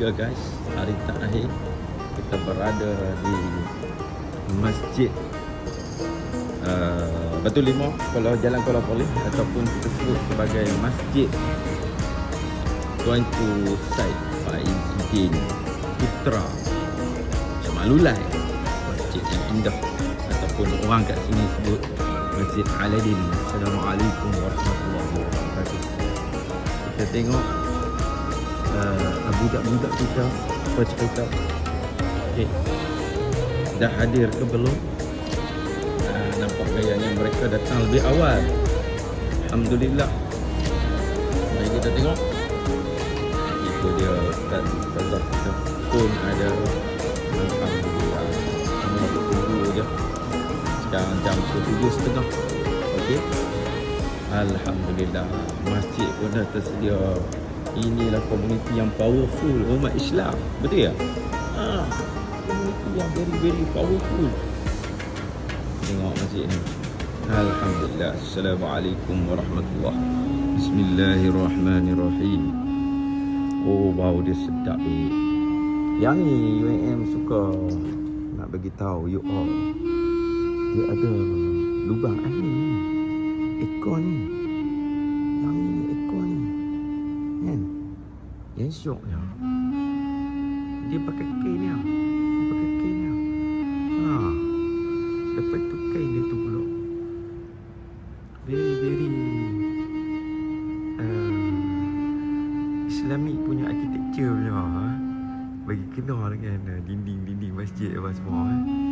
ketiga guys. Hari terakhir Kita berada di Masjid uh, Batu Limau Kalau Jalan Kuala Polis Ataupun kita sebut sebagai Masjid Going to site Faizuddin Putra Jamalulai Masjid yang indah Ataupun orang kat sini sebut Masjid Aladin Assalamualaikum warahmatullahi wabarakatuh. Kita tengok uh, budak-budak kita cerita okay. dah hadir ke belum? Uh, nampak gayanya mereka datang lebih awal. Alhamdulillah. Mari kita tengok. Itu dia Ustaz. Ustazah kita pun ada. Alhamdulillah. Semua tunggu je sekarang jam 7.30 Okey. Alhamdulillah. Masjid pun dah tersedia Inilah komuniti yang powerful Umat Islam. Betul ya? Ha, komuniti yang very very powerful. Tengok masjid ni. Alhamdulillah. Assalamualaikum warahmatullahi Bismillahirrahmanirrahim. Oh bau dia sedap ni Yang ni UMM suka Nak bagi tahu you all. Dia ada lubang ni Ekor ni Yang syok ni Dia pakai kain ni Dia pakai kain ni Ha Lepas tu kain dia tu pula. Very very uh, Islamic punya architecture punya ha? Bagi kena dengan uh, dinding-dinding masjid apa semua eh.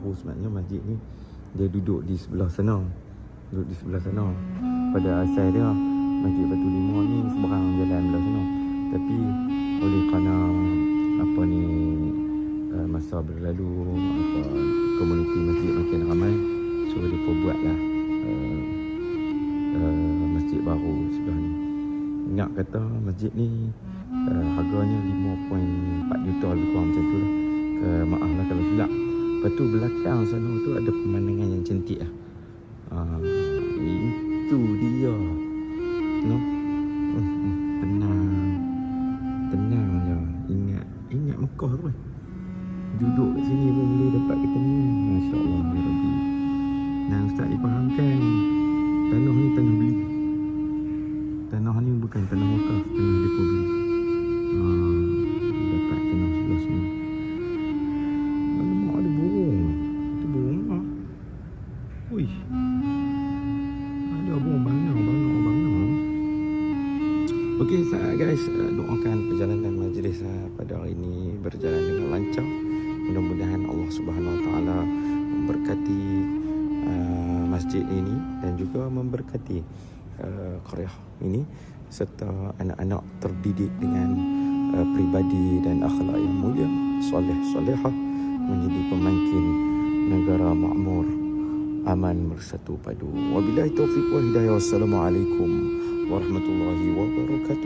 Baru sebenarnya masjid ni dia duduk di sebelah sana. Duduk di sebelah sana. Pada asal dia masjid Batu Limau ni seberang jalan belah sana. Tapi oleh kerana apa ni uh, masa berlalu apa komuniti masjid makin ramai so dia pun buatlah uh, uh, masjid baru sebelah ni. Ingat kata masjid ni uh, harganya 5.4 juta lebih kurang macam tu lah. Uh, maaf lah kalau silap. Lepas tu belakang sana tu ada pemandangan yang cantik lah. Uh, itu dia. No? Uh, uh, tenang. Tenang je. Ingat. Ingat Mekah tu kan. Duduk kat sini pun boleh dapat ketemu. Masya Allah. Ya Rabbi. Dan Ustaz dipahamkan. Tanah ni tanah beli. Tanah ni bukan tanah wakaf. Okey sa- guys, uh, doakan perjalanan majlis uh, pada hari ini berjalan dengan lancar. Mudah-mudahan Allah Subhanahu Wa Taala memberkati masjid ini dan juga memberkati qaryah ini serta anak-anak terdidik dengan pribadi dan akhlak yang mulia, soleh solehah menjadi pemangkin negara makmur aman bersatu padu. Wabillahi taufiq wal hidayah. Wassalamualaikum warahmatullahi wabarakatuh.